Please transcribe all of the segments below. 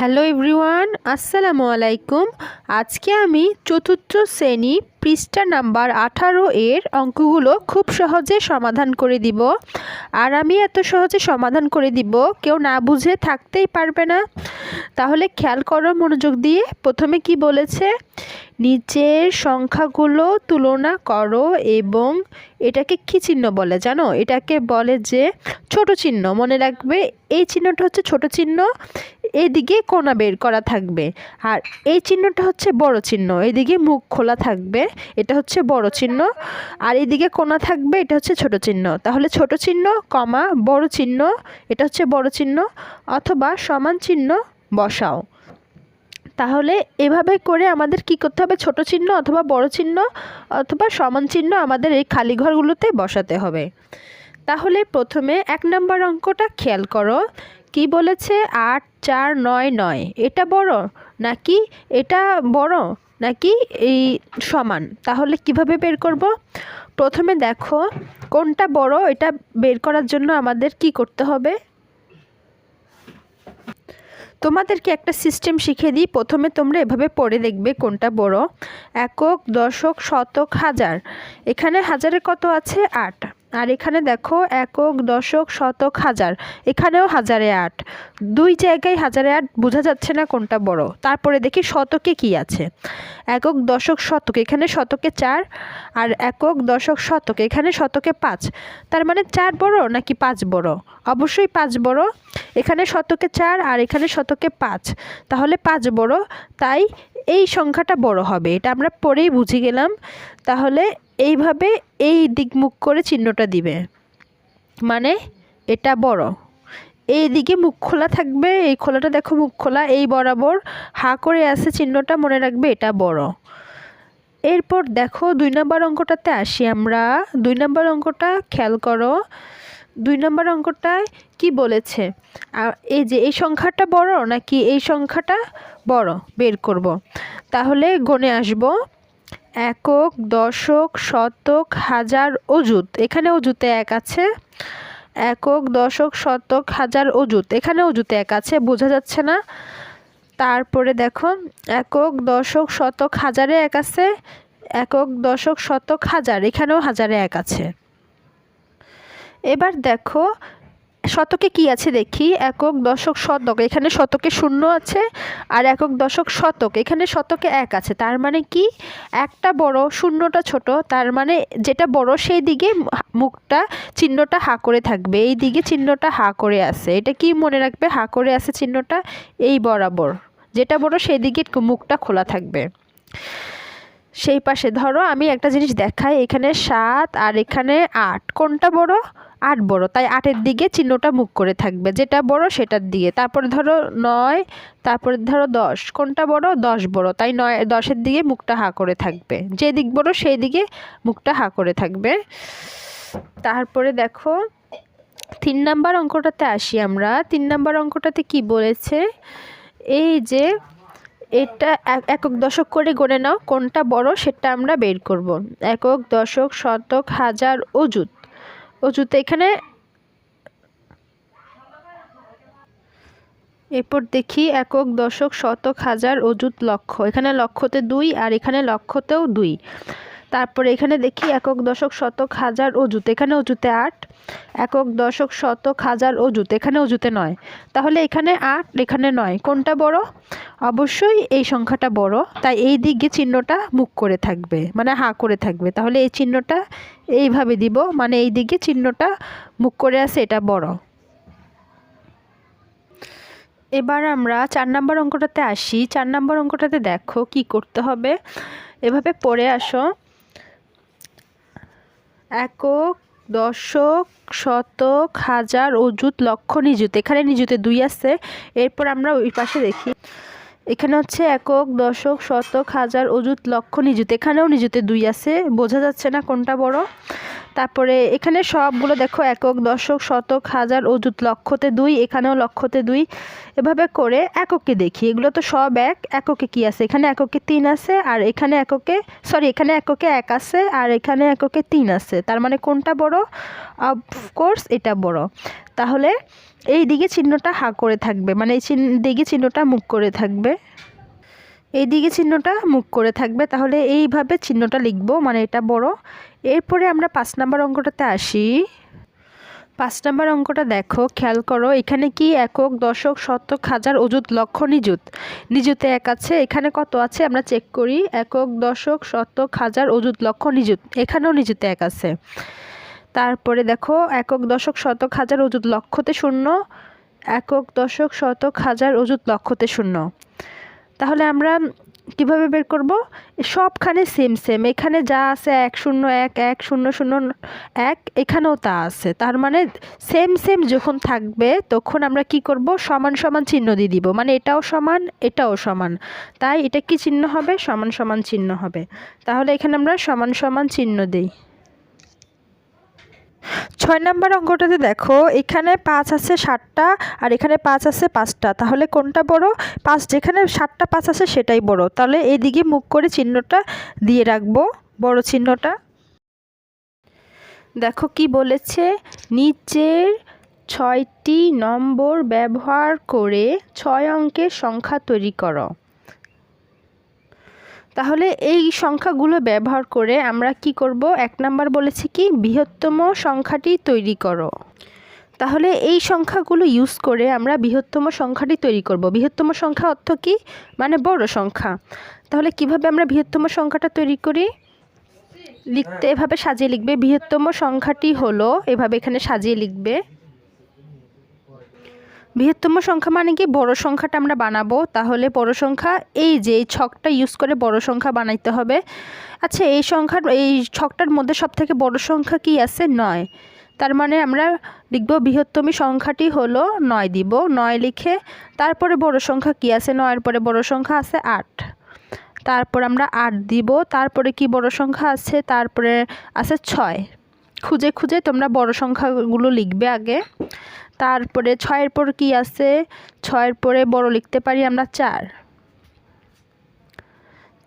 Hello everyone আসসালামু আলাইকুম আজকে আমি চতুর্থ শ্রেণি পৃষ্ঠা নাম্বার আঠারো এর অঙ্কগুলো খুব সহজে সমাধান করে দিব। আর আমি এত সহজে সমাধান করে দিব, কেউ না বুঝে থাকতেই পারবে না। তাহলে খেয়াল করো মনোযোগ দিয়ে, প্রথমে কি বলেছে? নিচের সংখ্যাগুলো তুলনা করো এবং এটাকে কী চিহ্ন বলে জানো? এটাকে বলে যে ছোট চিহ্ন। মনে রাখবে, এই চিহ্নটা হচ্ছে ছোট চিহ্ন, এদিকে কোনা বের করা থাকবে। আর এই চিহ্নটা হচ্ছে বড় চিহ্ন, এদিকে মুখ খোলা থাকবে, এটা হচ্ছে বড় চিহ্ন। আর এদিকে কোনা থাকবে, এটা হচ্ছে ছোট চিহ্ন। তাহলে ছোট চিহ্ন, কমা, বড় চিহ্ন, এটা হচ্ছে বড় চিহ্ন, অথবা সমান চিহ্ন বসাও। তাহলে এভাবে করে আমাদের কি করতে হবে? ছোট চিহ্ন অথবা বড় চিহ্ন অথবা সমান চিহ্ন আমাদের এই খালি ঘরগুলোতে বসাতে হবে। তাহলে প্রথমে এক নম্বর অঙ্কটা খেয়াল করো। কি বলেছে? আট, চার, নয় নয়। এটা বড় নাকি এটা বড় নাকি এই সমান? তাহলে কীভাবে বের করব? প্রথমে দেখো কোনটা বড়, এটা বের করার জন্য আমাদের কি করতে হবে? তোমাদেরকে একটা সিস্টেম শিখিয়ে দিই। প্রথমে তোমরা এভাবে পড়ে দেখবে কোনটা বড়। একক, দশক, শতক, হাজার। এখানে হাজারে কত আছে? আট। আর এখানে দেখো একক, দশক, শতক, হাজার। এখানেও হাজারে আট। দুই জায়গায় হাজারে আট বোঝা যাচ্ছে না কোনটা বড়। তারপরে দেখি শতকে কি আছে। একক, দশক, শতক। এখানে শতকে চার আর একক, দশক, শতক। এখানে শতকে পাঁচ। তার মানে চার বড় নাকি পাঁচ বড়? অবশ্যই পাঁচ বড়। এখানে শতকে চার আর এখানে শতকে পাঁচ। তাহলে পাঁচ বড়। তাই এই সংখ্যাটা বড় হবে। এটা আমরা পরেই বুঝে গেলাম। তাহলে এইভাবে এই দিকমুখ করে চিহ্নটা দিবে। মানে এটা বড়। এই দিকে মুখ খোলা থাকবে, এই খোলাটা দেখো মুখ খোলা, এই বরাবর হা করে আছে চিহ্নটা মনে রাখবে এটা বড়। এরপর দেখো দুই নম্বর অঙ্কটাতে আসি আমরা। দুই নম্বর অঙ্কটা খেয়াল করো। দুই নম্বর অঙ্কটায় কি বলেছে? এই যে এই সংখ্যাটা বড় নাকি এই সংখ্যাটা বড়? বের করব। তাহলে গণে আসব। একক, দশক, শতক, হাজার অজুত এখানে অজুতে এক আছে। একক, দশক, শতক, হাজার অজুত এখানে অজুতে এক আছে, বোঝা যাচ্ছে না। তারপরে দেখো, একক, দশক, শতক, হাজারে এক আছে। একক, দশক, শতক, হাজার। এখানেও হাজারে এক আছে। এবার দেখো শতকে কি আছে দেখি? একক দশক শতক, এখানে শতকে শূন্য আছে আর একক দশক শতক, এখানে শতকে এক আছে। তার মানে কি? একটা বড় শূন্যটা ছোট, তার মানে যেটা বড় সেই দিকে মুখটা চিহ্নটা হা করে থাকবে, এই দিকে চিহ্নটা হা করে আছে এটা কি মনে রাখবে? হা করে আছে চিহ্নটা? এই বরাবর। যেটা বড় সেই দিকে মুখটা খোলা থাকবে। সেই পাশে ধরো আমি একটা জিনিস দেখাই, এখানে সাত আর এখানে আট। কোনটা বড়? আট বড়। তাই আটের দিকে চিহ্নটা মুখ করে থাকবে। যেটা বড় সেটার দিকে। তারপরে ধরো নয়, তারপরে ধরো দশ। কোনটা বড়? দশ বড়। তাই নয়, দশের দিকে মুখটা হা করে থাকবে। যে দিক বড় সেই দিকে মুখটা হা করে থাকবে। তারপরে দেখো, তিন নাম্বার অঙ্কটাতে আসি আমরা। তিন নাম্বার অঙ্কটাতে কি বলেছে? এই যে এটা একক দশক করে গড়ে নাও। কোনটা বড় সেটা আমরা বের করব। একক দশক, শতক, হাজার অজুত অজুত এখানে এরপর দেখি একক দশক, শতক, হাজার অজুত লক্ষ এখানে লক্ষতে দুই আর এখানে লক্ষতেও দুই। তারপরে এখানে দেখি একক দশক শতক হাজার অজুত এখানে অজুতে আট, একক দশক শতক হাজার অজুত এখানে অজুতে নয়। তাহলে এখানে আট, এখানে নয়। কোনটা বড়? অবশ্যই এই সংখ্যাটা বড়। তাই এই দিকে চিহ্নটা মুখ করে থাকবে। মানে হা করে থাকবে। তাহলে এই চিহ্নটা এইভাবে দিব। মানে এই দিকে চিহ্নটা মুখ করে আছে, এটা বড়। এবার আমরা চার নম্বর অঙ্কটাতে আসি। চার নম্বর অঙ্কটাতে দেখো কি করতে হবে। এভাবে পড়ে আসো। একক, দশক, শতক, হাজার অজুত লক্ষ, নিযুত। এখানে নিযুতে দুই আছে, এরপর আমরা ওই পাশে দেখি। এখানে হচ্ছে একক, দশক, শতক, হাজার অজুত লক্ষ, নিযুত। এখানেও নিযুতে দুই আছে, বোঝা যাচ্ছে না কোনটা বড়। তারপরে এখানে সবগুলো দেখো একক, দশক, শতক, হাজার, অযুত, লক্ষতে দুই, এখানেও লক্ষতে দুই। এভাবে করে এককে দেখি। এগুলো তো সব এক, এককে কি আছে? এখানে এককে তিন আছে আর এখানে এককে সরি এখানে এককে এক আছে আর এখানে এককে তিন আছে। তার মানে কোনটা বড়? অফকোর্স এটা বড়। তাহলে এই দিকে চিহ্নটা হা করে থাকবে। মানে এই চিহ্ন, দিকে চিহ্নটা মুখ করে থাকবে। এই দিকে চিহ্নটা মুখ করে থাকবে। তাহলে এইভাবে চিহ্নটা লিখব। মানে এটা বড়। এরপরে আমরা পাঁচ নাম্বার অঙ্কটাতে আসি। পাঁচ নাম্বার অঙ্কটা দেখো, খেয়াল করো, এখানে কি একক, দশক, শতক, হাজার, অযুত, লক্ষ, নিযুত? নিযুতে এক আছে, এখানে কত আছে? আমরা চেক করি, একক, দশক, শতক, হাজার, অযুত, লক্ষ, নিযুত। এখানেও নিযুতে এক আছে। তারপরে দেখো, একক, দশক, শতক, হাজার, অযুত, লক্ষতে শূন্য, একক, দশক, শতক, হাজার, অযুত, লক্ষতে শূন্য। তাহলে আমরা কীভাবে বের করব? সবখানে সেম সেম এখানে যা আছে এক, শূন্য, এক এক, শূন্য শূন্য, এক, এখানেও তা আছে। তার মানে সেম সেম যখন থাকবে, তখন আমরা কি করব? সমান সমান চিহ্ন দিয়ে দিব। মানে এটাও সমান এটাও সমান। তাই এটা কি চিহ্ন হবে? সমান সমান চিহ্ন হবে। তাহলে এখানে আমরা সমান সমান চিহ্ন দিই। ছয় নম্বর অঙ্কটাতে দেখো, এখানে পাঁচ আছে ষাটটা আর এখানে পাঁচ আছে পাঁচটা। তাহলে কোনটা বড়? পাঁচ, যেখানে ষাটটা পাঁচ আছে সেটাই বড়। তাহলে এইদিকে মুখ করে চিহ্নটা দিয়ে রাখব, বড় চিহ্নটা। দেখো কি বলেছে? নিচের ছয়টি নম্বর ব্যবহার করে ছয় অঙ্কের সংখ্যা তৈরি করো। তাহলে এই সংখ্যাগুলো ব্যবহার করে আমরা কি করব? এক নাম্বার বলেছি কি? বৃহত্তম সংখ্যাটি তৈরি করো। তাহলে এই সংখ্যাগুলো ইউজ করে আমরা বৃহত্তম সংখ্যাটি তৈরি করব। বৃহত্তম সংখ্যা অর্থ কি? মানে বড় সংখ্যা। তাহলে কীভাবে আমরা বৃহত্তম সংখ্যাটা তৈরি করি? লিখতে এভাবে সাজিয়ে লিখবে। বৃহত্তম সংখ্যাটি হলো, এভাবে এখানে সাজিয়ে লিখবে। বৃহত্তম সংখ্যা মানে কি? বড় সংখ্যাটা আমরা বানাবো। তাহলে বড় সংখ্যা, এই যে এই ছকটা ইউজ করে বড় সংখ্যা বানাইতে হবে। আচ্ছা এই সংখ্যার, এই ছকটার মধ্যে সব থেকে বড় সংখ্যা কি আছে? নয়। তার মানে আমরা লিখব বৃহত্তমী সংখ্যাটি হলো নয় দিব। নয় লিখে তারপরে বড় সংখ্যা কি আছে? নয়ের পরে বড় সংখ্যা আছে আট। তারপর আমরা আট দিব। তারপরে কি বড় সংখ্যা আছে? তারপরে আছে ছয়। খুঁজে খুঁজে তোমরা বড় সংখ্যাগুলো লিখবে আগে। তারপরে ছয়ের পর কি আছে? ছয়ের পরে বড় লিখতে পারি আমরা চার।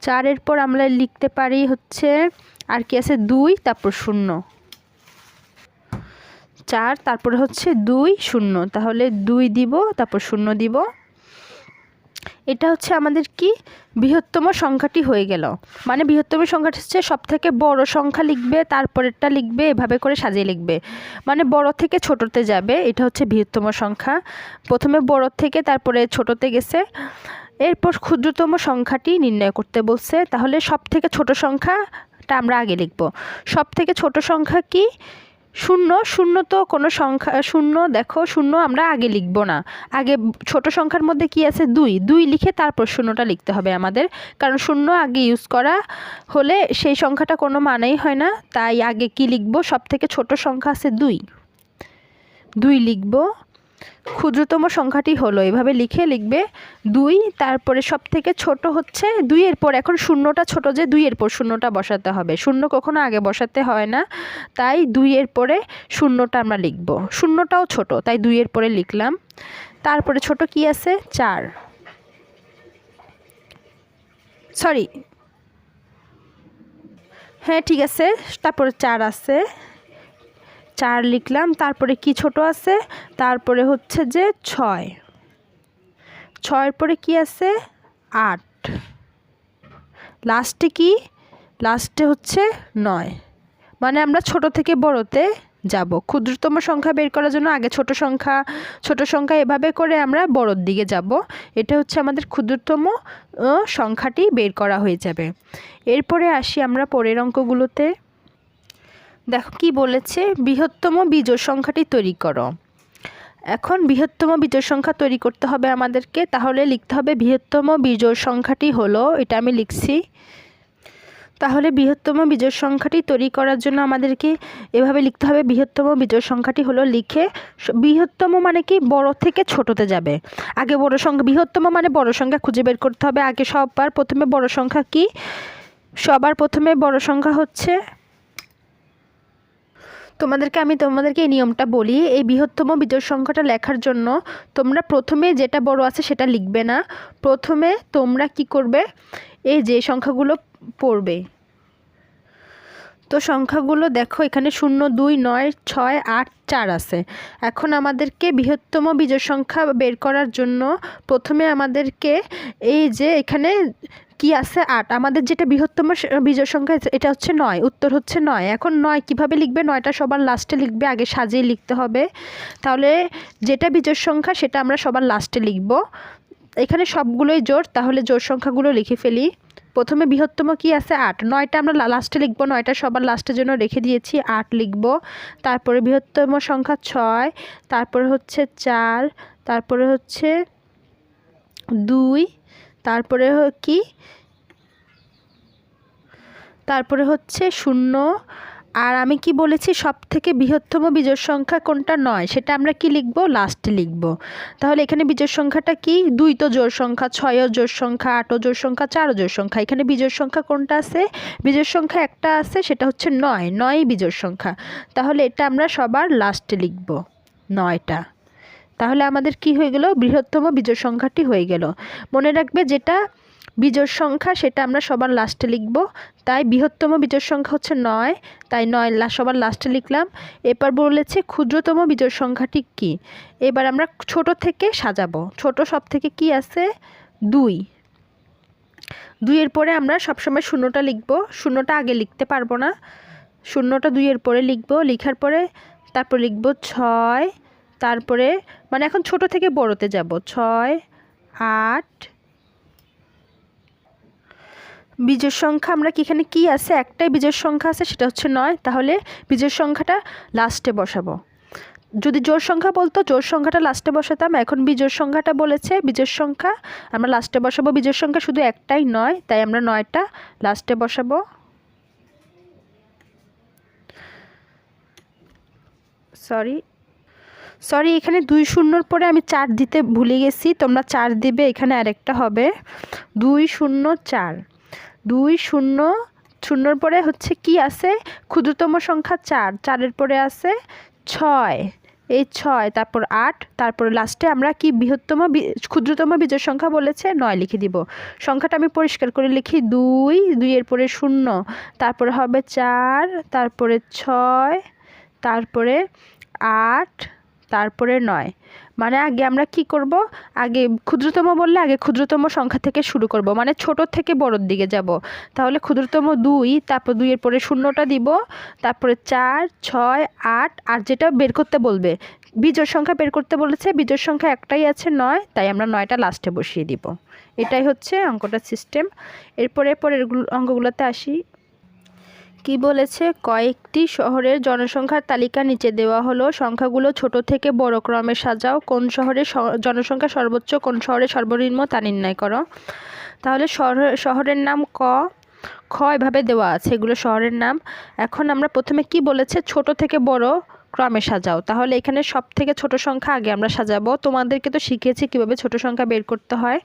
চারের পর আমরা লিখতে পারি হচ্ছে, আর কি আছে? দুই, তারপর শূন্য। চার, তারপরে হচ্ছে দুই, শূন্য। তাহলে দুই দিব, তারপর শূন্য দিব। এটা হচ্ছে আমাদের কি? বৃহত্তম সংখ্যাটি হয়ে গেল। মানে বৃহত্তম সংখ্যাটি হচ্ছে সব থেকে বড় সংখ্যা লিখবে, তারপরেরটা লিখবে, এভাবে করে সাজিয়ে লিখবে। মানে বড় থেকে ছোটতে যাবে, এটা হচ্ছে বৃহত্তম সংখ্যা। প্রথমে বড় থেকে, তারপরে ছোটতে গেছে। এরপর ক্ষুদ্রতম সংখ্যাটি নির্ণয় করতে বলছে। তাহলে সব থেকে ছোট সংখ্যাটা আমরা আগে লিখব। সব থেকে ছোট সংখ্যা কি? শূন্য শূন্য তো কোনো সংখ্যা, শূন্য দেখো, শূন্য আমরা আগে লিখব না। আগে ছোট সংখ্যার মধ্যে কি আছে? দুই। দুই লিখে তারপর শূন্যটা লিখতে হবে আমাদের। কারণ শূন্য আগে ইউজ করা হলে সেই সংখ্যাটা কোনো মানেই হয় না। তাই আগে কি লিখব? সব থেকে ছোট সংখ্যা আছে দুই। দুই লিখব। ক্ষুদ্রতম সংখ্যাটি হলো, এভাবে লিখে লিখবে, দুই, তারপরে সব থেকে ছোট হচ্ছে দুইয়ের পর এখন শূন্যটা ছোট যে দুইয়ের পর শূন্যটা বসাতে হবে। শূন্য কখনো আগে বসাতে হয় না, তাই দুইয়ের পরে শূন্যটা আমরা লিখব। শূন্যটাও ছোট, তাই দুইয়ের পরে লিখলাম। তারপরে ছোট কি আছে? চার। সরি। হ্যাঁ ঠিক আছে, তারপরে চার আছে। চার লিখলাম, তারপরে কি ছোট আছে? তারপরে হচ্ছে যে ছয়। ছয়ের পরে কি আছে? আট। লাস্টে কি? লাস্টে হচ্ছে নয়। মানে আমরা ছোট থেকে বড়তে যাব। ক্ষুদ্রতম সংখ্যা বের করার জন্য আগে ছোট সংখ্যা ছোট সংখ্যা এভাবে করে আমরা বড়োর দিকে যাব। এটা হচ্ছে আমাদের ক্ষুদ্রতম সংখ্যাটি বের করা হয়ে যাবে। এরপরে আসি আমরা পরের অঙ্কগুলোতে। দেখো কি বলেছে? বৃহত্তম বিজোড় সংখ্যাটি তৈরি করো। এখন বৃহত্তম বীজোড় সংখ্যা তৈরি করতে হবে আমাদেরকে। তাহলে লিখতে হবে বৃহত্তম বিজোড় সংখ্যাটি হলো, এটা আমি লিখছি। তাহলে বৃহত্তম বীজোড় সংখ্যাটি তৈরি করার জন্য আমাদেরকে এভাবে লিখতে হবে, বৃহত্তম বীজোড় সংখ্যাটি হলো লিখে বৃহত্তম মানে কি? বড় থেকে ছোটতে যাবে। আগে বড় সংখ্যা বৃহত্তম মানে বড় সংখ্যা খুঁজে বের করতে হবে। আগে সবার প্রথমে বড় সংখ্যা কি? সবার প্রথমে বড় সংখ্যা হচ্ছে তোমাদেরকে, আমি তোমাদেরকে এই নিয়মটা বলি। এই বৃহত্তম বিজোড় সংখ্যাটা লেখার জন্য তোমরা প্রথমে যেটা বড় আছে সেটা লিখবে না। প্রথমে তোমরা কি করবে? এই যে সংখ্যাগুলো পড়বে। তো সংখ্যাগুলো দেখো, এখানে শূন্য, দুই, নয়, ছয়, আট, চার আছে। এখন আমাদেরকে বৃহত্তম বিজোড় সংখ্যা বের করার জন্য প্রথমে আমাদেরকে এই যে এখানে কি আছে আট? আমাদের যেটা বৃহত্তম বিজোড় সংখ্যা এটা হচ্ছে নয়। উত্তর হচ্ছে নয়। এখন নয় কীভাবে লিখবে? নয়টা সবার লাস্টে লিখবে, আগে সাজিয়ে লিখতে হবে। তাহলে যেটা বিজোড় সংখ্যা, সেটা আমরা সবার লাস্টে লিখব। এখানে সবগুলোই জোর, তাহলে জোর সংখ্যাগুলো লিখে ফেলি। প্রথমে বৃহত্তম কি আছে? আট। নয়টা আমরা লাস্টে লিখব, নয়টা সবার লাস্টের জন্য রেখে দিয়েছি, আট লিখব। তারপরে বৃহত্তম সংখ্যা ছয়, তারপরে হচ্ছে চার, তারপরে হচ্ছে দুই তারপরে কি? তারপরে হচ্ছে শূন্য। আর আমি কি বলেছি সব থেকে বৃহত্তম বিজোড় সংখ্যা কোনটা? নয়। সেটা আমরা কি লিখব? লাস্টে লিখব। তাহলে এখানে বিজোড় সংখ্যাটা কি? দুই তো জোর সংখ্যা ছয়ও জোর সংখ্যা আটও জোর সংখ্যা চারও জোর সংখ্যা। এখানে বিজোড় সংখ্যা কোনটা আছে? বিজোড় সংখ্যা একটা আছে, সেটা হচ্ছে নয়। নয়ই বিজোড় সংখ্যা। তাহলে এটা আমরা সবার লাস্টে লিখব, নয়টা। তাহলে আমাদের কি হয়ে গেল? বৃহত্তম বিজোড় সংখ্যাটি হয়ে গেল। মনে রাখবে যেটা বিজোড় সংখ্যা, সেটা আমরা সবার লাস্টে লিখব। তাই বৃহত্তম বিজোড় সংখ্যা হচ্ছে নয়। তাই নয় সবার লাস্টে লিখলাম। এবার বলেছে ক্ষুদ্রতম বিজোড় সংখ্যাটি কি? এবার আমরা ছোট থেকে সাজাবো। ছোট সব থেকে কি আছে? দুই। দুইয়ের পরে আমরা সবসময় শূন্যটা লিখব। শূন্যটা আগে লিখতে পারব না। শূন্যটা দুইয়ের পরে লিখব। লিখার পরে তারপর লিখব ছয়। তারপরে মানে এখন ছোট থেকে বড়তে যাব। ছয়, আট, বীজের সংখ্যা আমরা কি এখানে কি আছে? একটাই বীজের সংখ্যা আছে, সেটা হচ্ছে নয়। তাহলে বীজের সংখ্যাটা লাস্টে বসাবো। যদি জোর সংখ্যা বলতো জোর সংখ্যাটা লাস্টে বসাতাম। এখন বিজোর সংখ্যাটা বলেছে, বিজোর সংখ্যা, আমরা লাস্টে বসাবো বিজোর সংখ্যা শুধু একটাই নয়, তাই আমরা নয়টা লাস্টে বসাবো। সরি সরি এখানে দুই শূন্যর পরে আমি চার দিতে ভুলে গেছি। তোমরা চার দিবে, এখানে আরেকটা হবে। দুই শূন্য চার। দুই শূন্য শূন্যর পরে হচ্ছে কি আছে? ক্ষুদ্রতম সংখ্যা চার। চারের পরে আছে ছয়। এই ছয়, তারপর আট, তারপরে লাস্টে আমরা কি বৃহত্তম ক্ষুদ্রতম বীজের সংখ্যা বলেছে? নয় লিখে দিব। সংখ্যাটা আমি পরিষ্কার করে লিখি। দুই দুইয়ের পরে শূন্য, তারপরে হবে চার, তারপরে ছয়, তারপরে আট তারপরে নয়। মানে আগে আমরা কি করব? আগে ক্ষুদ্রতম বললে আগে ক্ষুদ্রতম সংখ্যা থেকে শুরু করব। মানে ছোট থেকে বড়র দিকে যাব। তাহলে ক্ষুদ্রতম দুই, তারপর দুইয়ের পরে শূন্যটা দিব। তারপরে চার, ছয়, আট, আর যেটা বের করতে বলবে বীজোর সংখ্যা বের করতে বলেছে বীজোর সংখ্যা একটাই আছে নয়, তাই আমরা নয়টা লাস্টে বসিয়ে দিব। এটাই হচ্ছে অঙ্কটার সিস্টেম এরপরে পরের অঙ্কগুলোতে আসি। কি বলেছে? কয়েকটি শহরের জনসংখ্যার তালিকা নিচে দেওয়া হলো, সংখ্যাগুলো ছোট থেকে বড় ক্রমে সাজাও, কোন শহরে স- জনসংখ্যা সর্বোচ্চ, কোন শহরে সর্বনিম্ন তা নির্ণয় করো। তাহলে শহর- শহরের নাম ক, খ এভাবে দেওয়া আছে, এগুলো শহরের নাম। এখন আমরা প্রথমে কি বলেছে? ছোট থেকে বড় ক্রমে সাজাও। তাহলে এখানে সব থেকে ছোট সংখ্যা আগে আমরা সাজাবো। তোমাদেরকে তো শিখিয়েছি কীভাবে ছোট সংখ্যা বের করতে হয়।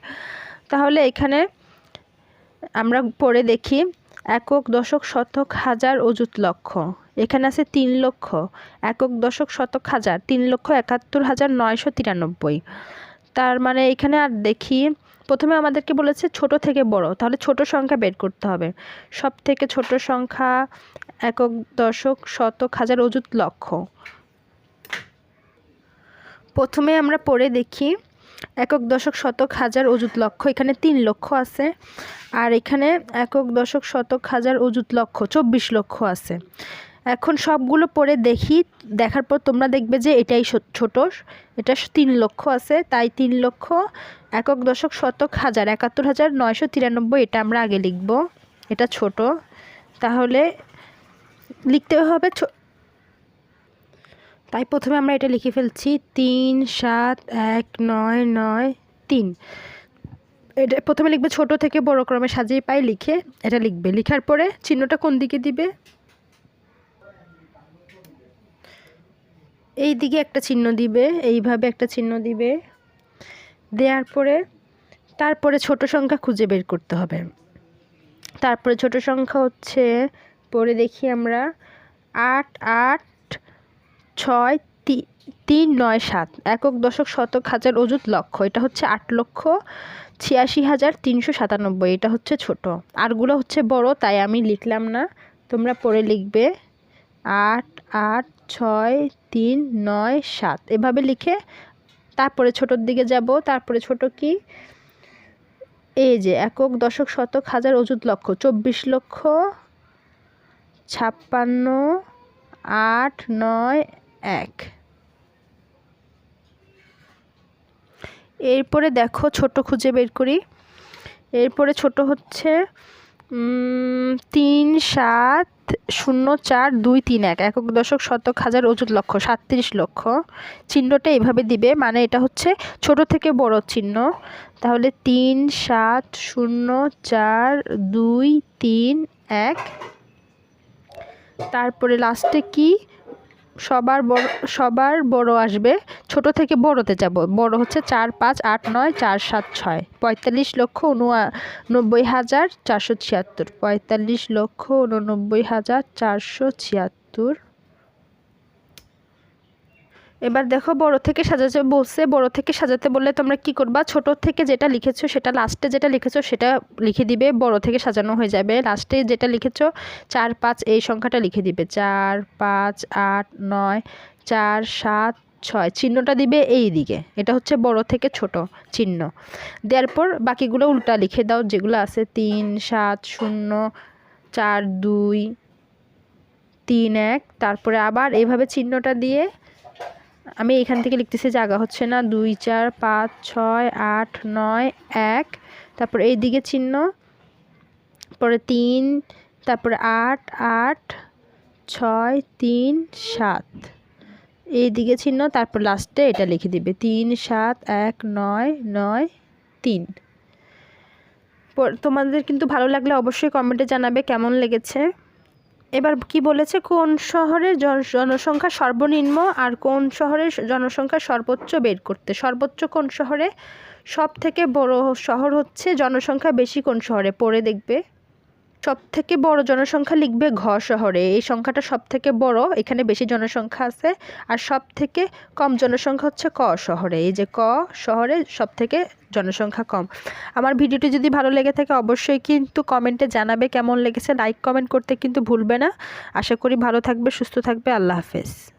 তাহলে এখানে আমরা পড়ে দেখি একক দশক শতক হাজার অযুত লক্ষ। এখানে আছে তিন লক্ষ। একক দশক শতক হাজার, তিন লক্ষ একাত্তর হাজার নয়শো তিরানব্বই। তার মানে এখানে আর দেখি, প্রথমে আমাদেরকে বলেছে ছোট থেকে বড়, তাহলে ছোট সংখ্যা বের করতে হবে। সব থেকে ছোট সংখ্যা একক দশক শতক হাজার অযুত লক্ষ। প্রথমে আমরা পড়ে দেখি একক দশক শতক হাজার অযুত লক্ষ, এখানে তিন লক্ষ আছে। আর এখানে একক দশক শতক হাজার অযুত লক্ষ, চব্বিশ লক্ষ আছে। এখন সবগুলো পরে দেখি, দেখার পর তোমরা দেখবে যে এটাই ছোট, এটা তিন লক্ষ আছে, তাই তিন লক্ষ, একক দশক শতক হাজার, একাত্তর হাজার নয়শো তিরানব্বই, এটা আমরা আগে লিখব। এটা ছোট। তাহলে লিখতে হবে তাই প্রথমে আমরা এটা লিখে ফেলছি তিন, সাত, এক, নয় নয়, তিন। এটা প্রথমে লিখবে ছোট থেকে বড় ক্রমে সাজিয়ে পাই লিখে এটা লিখবে। লিখার পরে চিহ্নটা কোন দিকে দিবে? এই দিকে একটা চিহ্ন দিবে, এইভাবে একটা চিহ্ন দিবে। দেওয়ার পরে তারপরে ছোট সংখ্যা খুঁজে বের করতে হবে। তারপরে ছোট সংখ্যা হচ্ছে, পরে দেখি আমরা, আট আট ছয় তিন নয় সাত, একক দশক শতক হাজার অযুত লক্ষ, এটা হচ্ছে আট লক্ষ ছিয়াশি হাজার তিনশো সাতানব্বই, এটা হচ্ছে ছোট। আরগুলো হচ্ছে বড়, তাই আমি লিখলাম না, তোমরা পড়ে লিখবে। আট আট, ছয়, তিন, নয়, সাত, এভাবে লিখে তারপরে ছোটোর দিকে যাব, তারপরে ছোট কি? এই যে, একক দশক শতক হাজার অযুত লক্ষ, চব্বিশ লক্ষ, ছাপ্পান্ন, আট, নয় এক। এরপরে দেখো ছোট খুঁজে বের করি। এরপরে ছোট হচ্ছে তিন, সাত, শূন্য, চার, দুই, তিন, এক। একক দশক, শতক, হাজার, অযুত লক্ষ, সাতত্রিশ লক্ষ। চিহ্নটা এভাবে দিবে মানে এটা হচ্ছে ছোট থেকে বড় চিহ্ন। তাহলে তিন, সাত, শূন্য, চার, দুই, তিন, এক। তারপরে লাস্টে কি? সবার বড় সবার বড় আসবে, ছোট থেকে বড়তে যাব। বড় হচ্ছে চার পাঁচ আট নয় চার সাত ছয়। পঁয়তাল্লিশ লক্ষ উননব্বই হাজার চারশো ছিয়াত্তর। পঁয়তাল্লিশ লক্ষ উননব্বই হাজার চারশো ছিয়াত্তর। এবার দেখো বড় থেকে সাজাতে বলছে, বড় থেকে সাজাতে বললে তোমরা কি করবা? ছোট থেকে যেটা লিখেছো সেটা লাস্টে যেটা লিখেছো সেটা লিখে দিবে, বড় থেকে সাজানো হয়ে যাবে। লাস্টে যেটা লিখেছো, চার, পাঁচ এই সংখ্যাটা লিখে দিবে। চার, পাঁচ, আট, নয়, চার, সাত, ছয় চিহ্নটা দিবে এই দিকে। এটা হচ্ছে বড় থেকে ছোট চিহ্ন। দেওয়ার পর বাকিগুলো উল্টা লিখে দাও, যেগুলো আছে তিন, সাত, শূন্য, চার, দুই, তিন, এক। তারপরে আবার এইভাবে চিহ্নটা দিয়ে আমি এখান থেকে লিখতেছি জায়গা হচ্ছে না, দুই, চার, পাঁচ, ছয়, আট, নয়, এক, তারপর এই দিকে চিহ্ন, পরে তিন, তারপরে আট আট, ছয়, তিন, সাত। এই দিকে চিহ্ন, তারপর লাস্টে এটা লিখে দিবে, তিন, সাত, এক, নয় নয়, তিন। তোমাদের কিন্তু ভালো লাগলে অবশ্যই কমেন্টে জানাবে কেমন লেগেছে। এবার কি বলেছে? কোন শহরের জন- জনসংখ্যা সর্বনিম্ন আর কোন শহরের জনসংখ্যা সর্বোচ্চ বের করতে? সর্বোচ্চ কোন শহরে? সব থেকে বড় শহর হচ্ছে জনসংখ্যা বেশি কোন শহরে? পড়ে দেখবে। সব থেকে বড় জনসংখ্যা লিখবে ঘ শহরে। এই সংখ্যাটা সব থেকে বড়, এখানে বেশি জনসংখ্যা আছে। আর সব থেকে কম জনসংখ্যা হচ্ছে ক শহরে। এই যে ক শহরে সব থেকে জনসংখ্যা কম। আমার ভিডিওটি যদি ভালো লেগে থাকে অবশ্যই কিন্তু কমেন্টে জানাবে কেমন লেগেছে। লাইক, কমেন্ট করতে কিন্তু ভুলবে না। আশা করি ভালো থাকবে, সুস্থ থাকবে। আল্লাহ হাফেজ।